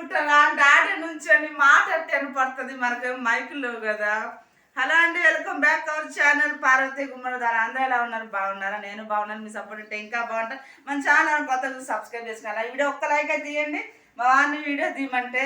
తీసుకుంటారా డాడీ నుంచొని మాట్లాడితే పడుతుంది మనకేం మైకులు లేవు కదా. హలో అండి welcome back our channel. Parvathi Gummadidaru అందరూ ఎలా ఉన్నారు? బాగున్నారా? నేను బాగున్నాను మీ సపోర్ట్ ఉంటే ఇంకా బాగుంటాను మన ఛానల్ కొత్తగా సబ్స్క్రైబ్ చేసుకోవాలి వీడియో ఒక్క లైక్ అయితే తీయండి. మా వీడియో తీయమంటే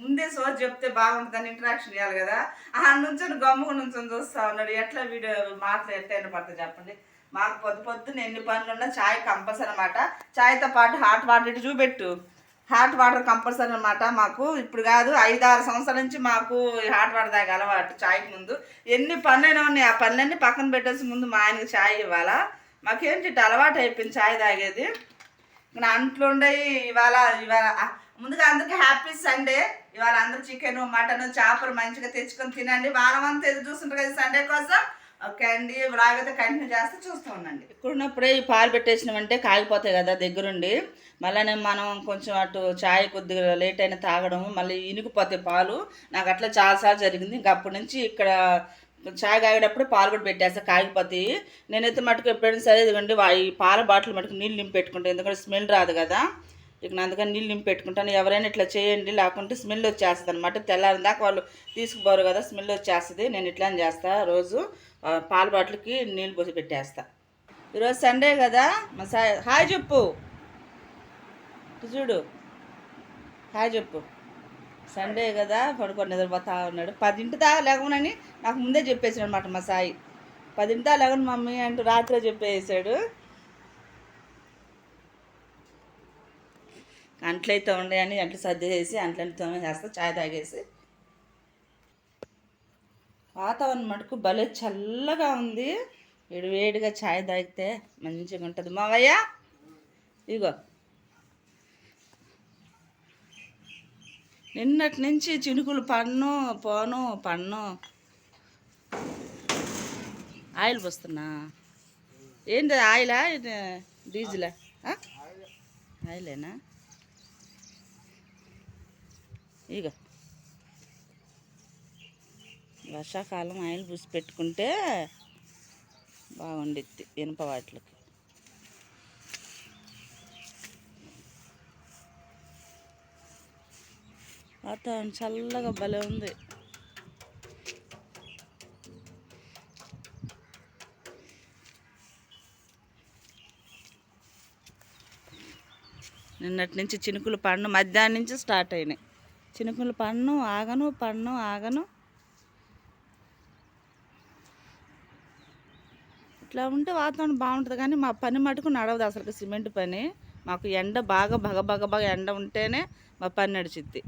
ముందే సోజ్ చెప్తే బాగుంటుందని ఇంటరాక్షన్ ఇవ్వాలి కదా. ఆ నుంచొని గమ్ముకు నుంచొని చూస్తా ఉన్నాడు. ఎట్లా వీడియో మాటలు ఎట్లయినా పడుతుంది చెప్పండి? మాకు పొద్దు పొద్దున్న ఎన్ని పనులు ఉన్నా చాయ్ కంపల్సరీ అనమాట చాయ్తో పాటు హాట్ వాటర్ ఇటు చూపెట్టు. హాట్ వాటర్ కంపల్సరీ అనమాట మాకు. ఇప్పుడు కాదు ఐదు ఆరు సంవత్సరాల నుంచి మాకు హాట్ వాటర్ తాగే అలవాటు చాయ్కి ముందు. ఎన్ని పనులైనా ఉన్నాయి ఆ పనులన్నీ పక్కన పెట్టేసి ముందు మా ఆయనకి చాయ్ ఇవ్వాలా? మాకేంటి అలవాటు అయిపోయింది చాయ్ తాగేది? నా అంట్లు ఉండయి ఇవాళ ఇవాళ ముందుగా అందరికీ హ్యాపీ సండే. ఇవాళ అందరూ చికెన్ మటన్ చేపలు మంచిగా తెచ్చుకొని తినండి. వారం అంతా ఎదురు చూస్తుంటారు కదా సండే కోసం. ఓకే అండి ఇలాగైతే కంటిన్యూ చేస్తే చూస్తూ ఉండండి. ఇక్కడ ఉన్నప్పుడే ఈ పాలు పెట్టేసినామంటే కాగిపోతాయి కదా దగ్గరుండి. మళ్ళీ మనం కొంచెం అటు చాయ్ కొద్దిగా లేట్ అయినా తాగడం మళ్ళీ ఇనుకుపోతాయి పాలు. నాకు అట్లా చాలాసార్లు జరిగింది. ఇంకా అప్పటి నుంచి ఇక్కడ చాయ్ కాగేటప్పుడు పాలు కూడా పెట్టేస్తా కాగిపోతాయి. నేనైతే మటుకు ఎప్పుడైనా సరే ఇదిగోండి ఈ పాల బాటిల్ మటుకు నీళ్ళు నింపి పెట్టుకుంటాను ఎందుకంటే స్మెల్ రాదు కదా. ఇక నేను అందుకని నీళ్ళు నింపి పెట్టుకుంటాను. ఎవరైనా ఇట్లా చేయండి లేకుంటే స్మెల్ వచ్చేస్తుంది అనమాట తెల్లారి దాకా వాళ్ళు తీసుకుపోరు కదా స్మెల్ వచ్చేస్తుంది. నేను ఇట్లానే చేస్తా రోజు. పాల బాటిల్కి నీళ్ళు పోసి పెట్టేస్తా. ఈరోజు సండే కదా మా సాయి హాయ్ చెప్పు. చూడు. హాయ్ చెప్పు. సండే కదా పడుకొని నిద్రపోతా ఉన్నాడు. పదింటి దాకా లేకమనని నాకు ముందే చెప్పేసాడు అనమాట మా సాయి. పదింటి దాకా లేకుండా మమ్మీ అంటూ రాత్రే చెప్పేసాడు అంట్లయితే ఉండేయని అంట్లు చేసి అంట్లని తోమేసేస్తా చాయ్ తాగేసి. వాతావరణం మటుకు భలే చల్లగా ఉంది. వేడి వేడిగా చాయ్ తాగితే మంచిగా ఉంటుంది. మావయ్య ఇగో నిన్నటి నుంచి చినుకులు పన్ను పోను పన్ను. ఆయిల్ పోస్తున్నా. ఏంటి ఆయిలా? డీజిలా? ఆయిలేనా? ఇగో వర్షాకాలం ఆయిల్ పూసి పెట్టుకుంటే బాగుండిద్ది ఇనుప వాటికి వాతావరణం చల్లగా భలే ఉంది. నిన్నటి నుంచి చినుకులు పండు మధ్యాహ్నం నుంచి స్టార్ట్ అయినాయి. చినుకులు పన్ను ఆగను పన్ను ఆగను. ఇట్లా ఉంటే వాతావరణం బాగుంటుంది కానీ మా పని మటుకు నడవదు అసలు సిమెంట్ పని. మాకు ఎండ బాగా బగ బగ బగ ఎండ ఉంటేనే మా పని నడిచిద్ది.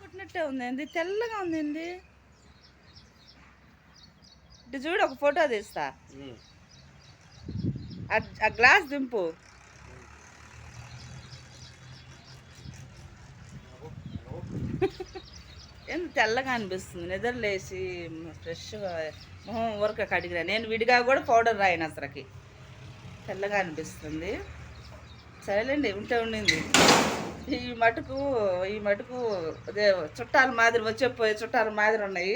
పుట్టినట్టే ఉంది ఏంది తెల్లగా ఉంది ఏంది ఇటు చూడు ఒక ఫోటో తీస్తా. ఆ గ్లాస్ దింపు. ఏం తెల్లగా అనిపిస్తుంది. నిద్రలేసి ఫ్రెష్గా మొహం ఊరక కడిగిరా. నేను విడిగా కూడా పౌడర్ రాయను అసలుకి. తెల్లగా అనిపిస్తుంది. సరేలేండి ఉంటే ఉండింది. ఈ మటుకు ఈ మటుకు అదే చుట్టాల మాదిరి వచ్చే పోయే చుట్టాల మాదిరి ఉన్నాయి.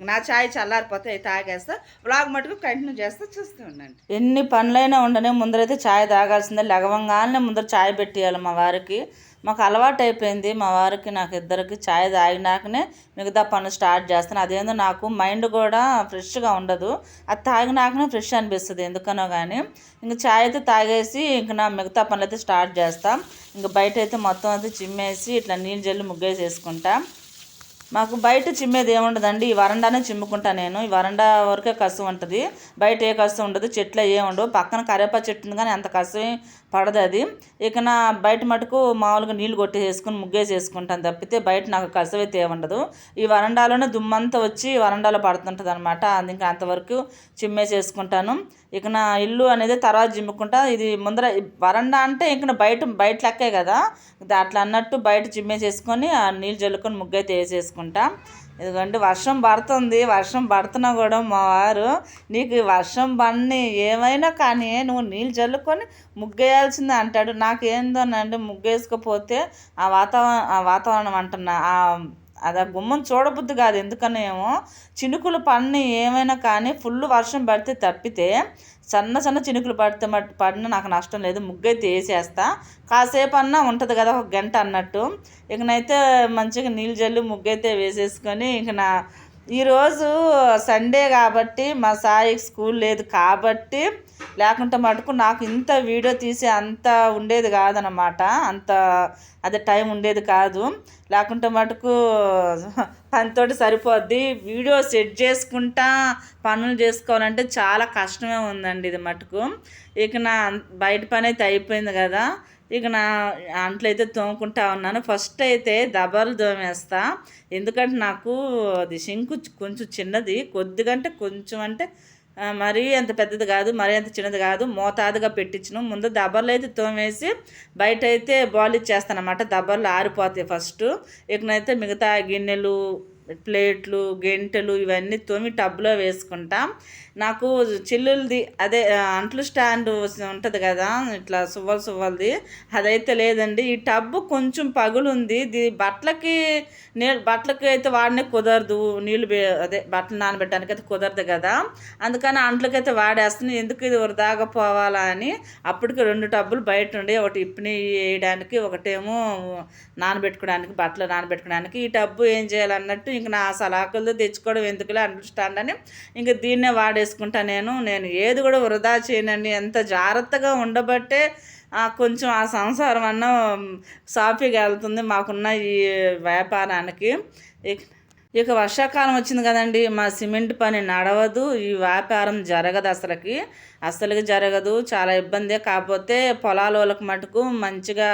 నా ఛాయ్ చల్లారిపోతే తాగేస్తా. బ్లాగ్ మటుకు కంటిన్యూ చేస్తా చూస్తూ ఉండండి. ఎన్ని పనులైనా ఉండనే ముందరైతే ఛాయ్ తాగాల్సిందే. లగవంగానే ముందర ఛాయ్ పెట్టేయాలి మా వారికి. మాకు అలవాటు అయిపోయింది మా వారికి నాకు ఇద్దరికి ఛాయ్ తాగినాకనే మిగతా పనులు స్టార్ట్ చేస్తాను. అదేందో నాకు మైండ్ కూడా ఫ్రెష్గా ఉండదు. అది తాగినాకనే ఫ్రెష్ అనిపిస్తుంది ఎందుకనో కానీ ఇంక ఛాయ్ అయితే తాగేసి ఇంక నా మిగతా పనులు అయితే స్టార్ట్ చేస్తాం. ఇంక బయట అయితే మొత్తం అయితే చిమ్మేసి ఇట్లా నీళ్ళు జల్లి ముగ్గేసి వేసుకుంటాం మాకు బయట చిమ్మేది ఏముండదండి ఈ వరండానే చిమ్ముకుంటా నేను. ఈ వరండా వరకే కసు ఉంటుంది. బయట ఏ కసు ఉండదు చెట్లు ఏ ఉండవు. పక్కన కరేపా చెట్టు ఉంది కానీ అంత కసు పడదు అది. ఇక నా బయట మటుకు మామూలుగా నీళ్ళు కొట్టేసేసుకుని ముగ్గేసేసుకుంటాను తప్పితే బయట నాకు కసు అయితే ఉండదు ఈ వరండాలోనే దుమ్మంతా వచ్చి వరండాలో పడుతుంటుంది అనమాట అందుకే అంతవరకు చిమ్మేసేసుకుంటాను. ఇక నా ఇల్లు అనేది తర్వాత చిమ్ముకుంటా. ఇది ముందర వరండా అంటే ఇంక బయట బయట లెక్కే కదా. అట్లా అన్నట్టు బయట చిమ్మేసేసుకొని ఆ నీళ్ళు జల్లుకొని ముగ్గైతే వేసేసుకుంటా. ఎందుకంటే వర్షం పడుతుంది. వర్షం పడుతున్నా కూడా మా వారు నీకు వర్షం పని ఏమైనా కానీ నువ్వు నీళ్ళు చల్లుకొని ముగ్గేయాల్సిందే అంటాడు. నాకు ఏందోనండి ముగ్గేసుకోపోతే ఆ వాతావరణం ఆ వాతావరణం అంటున్నా. ఆ అది ఆ గుమ్మం చూడబుద్ధి కాదు. ఎందుకనేమో చినుకులు పడిన ఏమైనా కానీ ఫుల్ వర్షం పడితే తప్పితే సన్న సన్న చినుకులు పడితే మట్టి పడిన నాకు నష్టం లేదు. ముగ్గైతే వేసేస్తా. కాసేపు అన్నా ఉంటుంది కదా ఒక గంట అన్నట్టు. ఇకనైతే మంచిగా నీళ్ళు జల్లి ముగ్గైతే వేసేసుకొని ఇక నా ఈరోజు సండే కాబట్టి మా సాయికి స్కూల్ లేదు కాబట్టి లేకుంటే మటుకు నాకు ఇంత వీడియో తీసే అంత ఉండేది కాదనమాట అంత అదే టైం ఉండేది కాదు. లేకుంటే మటుకు పనితోటి సరిపోద్ది. వీడియో సెట్ చేసుకుంటా పనులు చేసుకోవాలంటే చాలా కష్టమే ఉందండి ఇది మటుకు. ఇక నా బయట పని అయితే అయిపోయింది కదా. ఇక నా అంట్లు అయితే తోముకుంటా ఉన్నాను. ఫస్ట్ అయితే దబాలు తోమేస్తా ఎందుకంటే నాకు అది సింకు కొంచెం చిన్నది. కొద్దిగా అంటే కొంచెం అంటే మరీ అంత పెద్దది కాదు మరీ అంత చిన్నది కాదు. మోతాదుగా పెట్టించను. ముందు దబ్బర్లు అయితే తోమేసి బయట అయితే బాల్ ఇచ్చేస్తాను అనమాట దబ్బర్లు ఆరిపోతాయి ఫస్ట్ ఇకనైతే మిగతా గిన్నెలు ప్లేట్లు గెంటెలు ఇవన్నీ తోమి టబ్లో వేసుకుంటాం. నాకు చిల్లులది అదే అంట్లు స్టాండ్ ఉంటుంది కదా ఇట్లా సువ్వలు సువ్వలది అదైతే లేదండి. ఈ టబ్బు కొంచెం పగులుంది. ఇది బట్టలకి నీళ్ళు బట్టలకి అయితే వాడినే కుదరదు. నీళ్ళు అదే బట్టలు నానబెట్టడానికి అయితే కుదరదు కదా. అందుకని అంట్లకైతే వాడేస్తున్నాను ఎందుకు ఇది వృధాగా పోవాలా అని. అప్పటికి రెండు టబ్బులు బయట ఉండి ఒకటి ఇప్పుని వేయడానికి ఒకటేమో నానబెట్టుకోవడానికి బట్టలు నానబెట్టుకోవడానికి ఈ టబ్బు ఏం చేయాలన్నట్టు ఇంక నా సలాకులతో తెచ్చుకోవడం ఎందుకులే అండర్స్టాండ్ అని ఇంక దీన్నే వాడేసుకుంటా నేను. నేను ఏది కూడా వృధా చేయనండి. ఎంత జాగ్రత్తగా ఉండబట్టే కొంచెం ఆ సంసారం అన్న సాఫీగా వెళ్తుంది మాకున్న ఈ వ్యాపారానికి. ఇక ఇక వర్షాకాలం వచ్చింది కదండి మా సిమెంట్ పని నడవదు ఈ వ్యాపారం జరగదు అసలుకి. అసలుకి జరగదు చాలా ఇబ్బందే. కాకపోతే పొలాల వాళ్ళకి మటుకు మంచిగా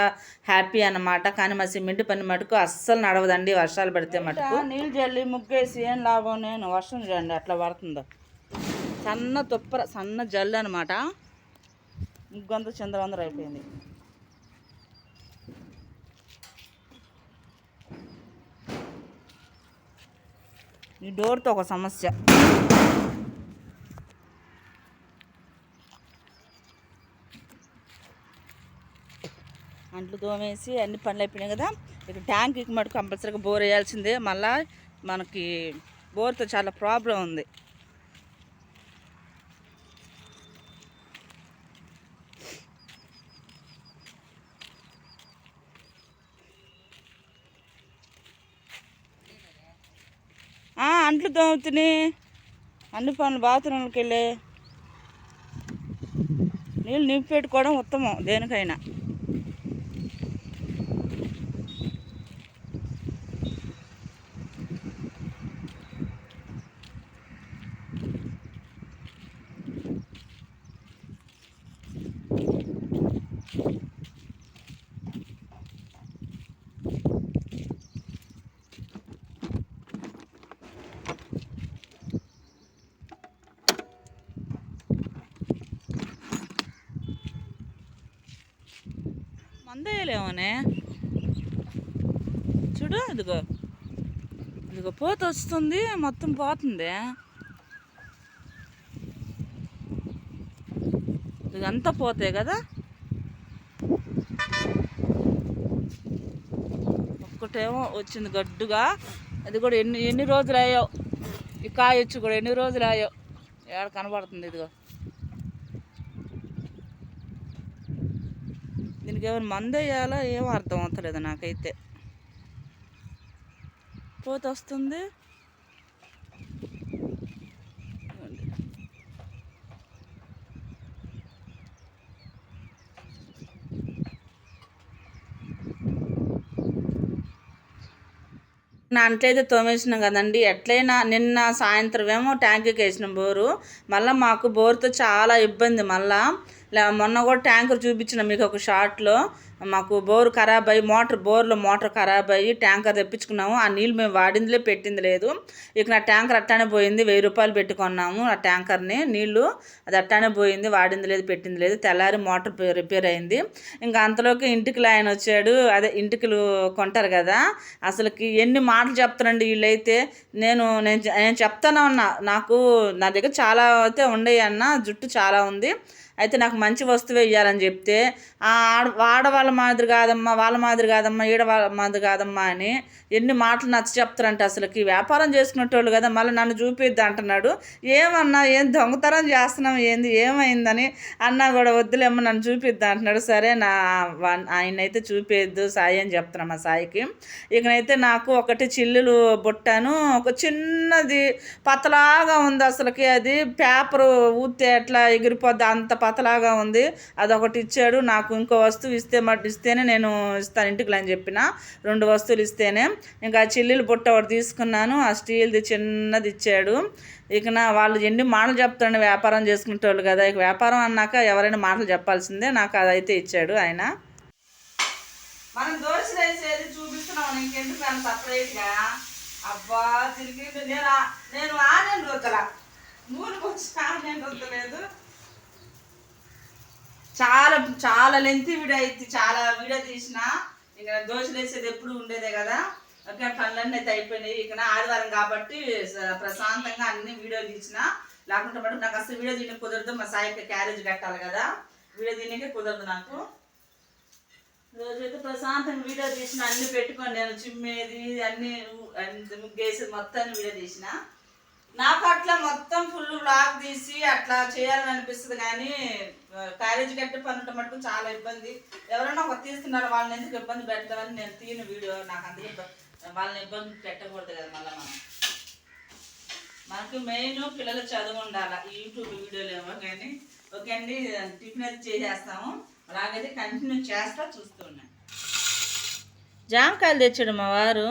హ్యాపీ అన్నమాట. కానీ మా సిమెంట్ పని మటుకు అస్సలు నడవదండి వర్షాలు పడితే మటుకు. నీళ్ళు జల్లి ముగ్గేసి ఏం లాభం నేను? వర్షం చూడండి అట్లా పడుతుందో. సన్న తుప్పర సన్న జల్లు అనమాట ముగ్గంతా చంద్రవందర అయిపోయింది. ఈ డోర్తో ఒక సమస్య. అంట్లు తోమేసి అన్ని పనులు అయిపోయినాయి కదా. ఇక ట్యాంక్ ఇక మటు కంపల్సరీగా బోర్ వేయాల్సిందే. మళ్ళీ మనకి బోర్తో చాలా ప్రాబ్లం ఉంది. అంట్లు తోముతుని. అన్ని పనులు బాత్రూంకి వెళ్ళి నీళ్ళు నింపి పెట్టుకోవడం ఉత్తమం దేనికైనా. మందేయలేమోనే చూడు ఇదిగో. ఇదిగో పోత వస్తుంది మొత్తం పోతుంది. ఇదంతా పోతాయి కదా? ఒక్కటేమో వచ్చింది గడ్డుగా. అది కూడా ఎన్ని ఎన్ని రోజులు అయ్యో ఈ కాయ వచ్చి కూడా ఎన్ని రోజులు అయ్యో ఏడ కనబడుతుంది ఇదిగో. దీనికి ఏమైనా మందు వేయాలో? ఏమో అర్థం అవుతలేదు నాకైతే. పోత వస్తుంది. నా అంట్లయితే తోమేసినాం కదండి. ఎట్లయినా నిన్న సాయంత్రం ఏమో ట్యాంక్కి వేసిన బోరు. మళ్ళీ మాకు బోర్తో చాలా ఇబ్బంది మళ్ళీ. మొన్న కూడా ట్యాంకర్ చూపించిన మీకు ఒక షార్ట్లో మాకు బోర్ ఖరాబ్ అయ్యి మోటార్ బోర్లో మోటార్ ఖరాబ్ అయ్యి ట్యాంకర్ తెప్పించుకున్నాము. ఆ నీళ్ళు మేము వాడిందిలే పెట్టింది లేదు. ఇక నా ట్యాంకర్ అట్టానే పోయింది వెయ్యి రూపాయలు పెట్టుకున్నాము ఆ ట్యాంకర్ని. నీళ్ళు అది అట్టానే పోయింది వాడింది లేదు పెట్టింది లేదు. తెల్లారి మోటార్ రిపేర్ అయింది. ఇంకా అంతలోకి ఇంటికి ఆయన వచ్చాడు. అదే ఇంటికిలు కొంటారు కదా అసలుకి ఎన్ని మాటలు చెప్తారండి వీళ్ళైతే. నేను నేను నేను చెప్తాను అన్న నాకు నా దగ్గర చాలా అయితే ఉండేవి అన్న జుట్టు చాలా ఉంది. అయితే నాకు మంచి వస్తువే ఇవ్వాలని చెప్తే ఆడ ఆడవాళ్ళ మాదిరి కాదమ్మా వాళ్ళ మాదిరి కాదమ్మా ఈడ వాళ్ళ మాదిరి కాదమ్మా అని ఎన్ని మాటలు నచ్చ చెప్తారంటే అసలుకి. వ్యాపారం చేసుకునేటోళ్ళు కదా మళ్ళీ నన్ను చూపిద్ది అంటున్నాడు. ఏమన్నా ఏం దొంగతనం చేస్తున్నాం ఏంది ఏమైందని అన్నా కూడా వద్దులేమ్మా నన్ను చూపిద్ది అంటున్నాడు. సరే నా వా- ఆయన అయితే సాయి అని చెప్తున్నా మా సాయికి. ఇకనైతే నాకు ఒకటి చిల్లులు బుట్టాను ఒక చిన్నది పతలాగా ఉంది అసలుకి. అది పేపరు ఊతే ఎట్లా ఎగిరిపోద్ది అంత పతలాగా ఉంది. అదొకటి ఇచ్చాడు. నాకు ఇంకో వస్తువు ఇస్తే మటు ఇస్తేనే నేను ఇస్తాను ఇంటికి అని చెప్పిన. రెండు వస్తువులు ఇస్తేనే. ఇంకా ఆ చిల్లులు బుట్ట ఒకటి తీసుకున్నాను. ఆ స్టీల్ది చిన్నది ఇచ్చాడు. ఇక నా వాళ్ళు ఎన్ని మాటలు చెప్తాడు వ్యాపారం చేసుకునేటోళ్ళు కదా. ఇక వ్యాపారం అన్నాక ఎవరైనా మాటలు చెప్పాల్సిందే. నాకు అదైతే ఇచ్చాడు ఆయన. మనం దోశ వేసేది చూపిస్తున్నాం. ఇంకెందుకు నన్ను సపరేట్గా? అబ్బా తిరిగి నేను నేను ఆనే రుద్దల నూనె వచ్చి ఆనే రుద్దలేదు చాలా చాలా లెంత్ వీడియో అయితే చాలా వీడియో తీసిన ఇక దోశలు వేసేది ఎప్పుడు ఉండేదే కదా. ఓకే పనులన్నీ అయితే అయిపోయినాయి. ఇక ఆదివారం కాబట్టి ప్రశాంతంగా అన్ని వీడియోలు తీసిన. లేకుంటే మటు నాకు అసలు వీడియో తినే కుదరదు. మా సాయికి క్యారేజ్ కట్టాలి కదా. వీడియో తీయడానికే కుదరదు నాకు. రోజైతే ప్రశాంతంగా వీడియో తీసిన అన్ని పెట్టుకొని నేను చిమ్మేది అన్ని ముగ్గేసేది మొత్తాన్ని వీడియో తీసిన. నాకు అట్లా మొత్తం ఫుల్ బ్లాగ్ తీసి అట్లా చేయాలని అనిపిస్తుంది కానీ క్యారేజ్ కట్టే పని ఉంటే మటుకు చాలా ఇబ్బంది. ఎవరైనా ఒక తీస్తున్నారు వాళ్ళని ఎందుకు ఇబ్బంది పెడతారని నేను తీయను వీడియో నాకు అందుకే వాళ్ళని ఇబ్బంది పెట్టకూడదు కదా మళ్ళీ మనం. మనకి మెయిన్ పిల్లల చదువు ఉండాలి యూట్యూబ్ వీడియోలు ఏమో కానీ ఓకే అండి టిఫిన్ అయితే చేసేస్తాము. అలాగైతే కంటిన్యూ చేస్తా చూస్తున్నాను జామకాయలు తెచ్చాడు మా వారు.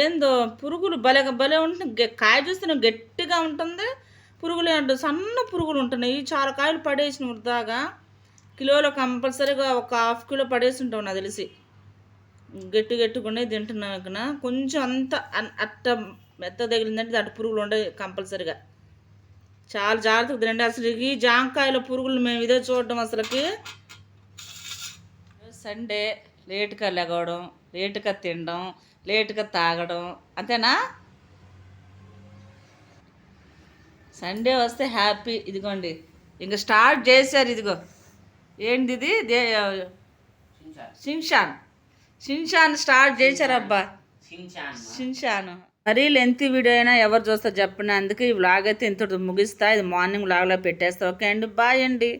ఏందో పురుగులు భలే భలే ఉంటుంది కాయ చూస్తే గట్టిగా ఉంటుంది. పురుగులు అంటే సన్న పురుగులు ఉంటున్నాయి. చాలా కాయలు పడేసిన వృధాగా కిలోలో కంపల్సరీగా ఒక హాఫ్ కిలో పడేసి ఉంటాం నాకు తెలిసి. గట్టి గట్టుకునే తింటున్నాకన కొంచెం అంత అట్ట మెత్త తగిలిందంటే దాంట్లో పురుగులు ఉండవు కంపల్సరీగా. చాలా జాగ్రత్తగా తినండి. అసలు ఈ జాంకాయల పురుగులు మేము ఇదే చూడడం అసలుకి. సండే లేటుగా లెగవడం లేటుగా తినడం లేటుగా తాగడం అంతేనా? సండే వస్తే హ్యాపీ. ఇదిగోండి. ఇంక స్టార్ట్ చేశారు ఇదిగో. ఏంటిది ఇది? The Shinchan. షిన్షాన్ స్టార్ట్ చేశారబ్బా. షిన్షాన్. మరీ లెంత్ వీడియో అయినా ఎవరు చూస్తారు చెప్పండి. అందుకే ఈ వ్లాగ్ అయితే ఇంత ముగిస్తా. ఇది మార్నింగ్ వ్లాగ్లో పెట్టేస్తా. ఓకే అండి. బాయ్ అండి.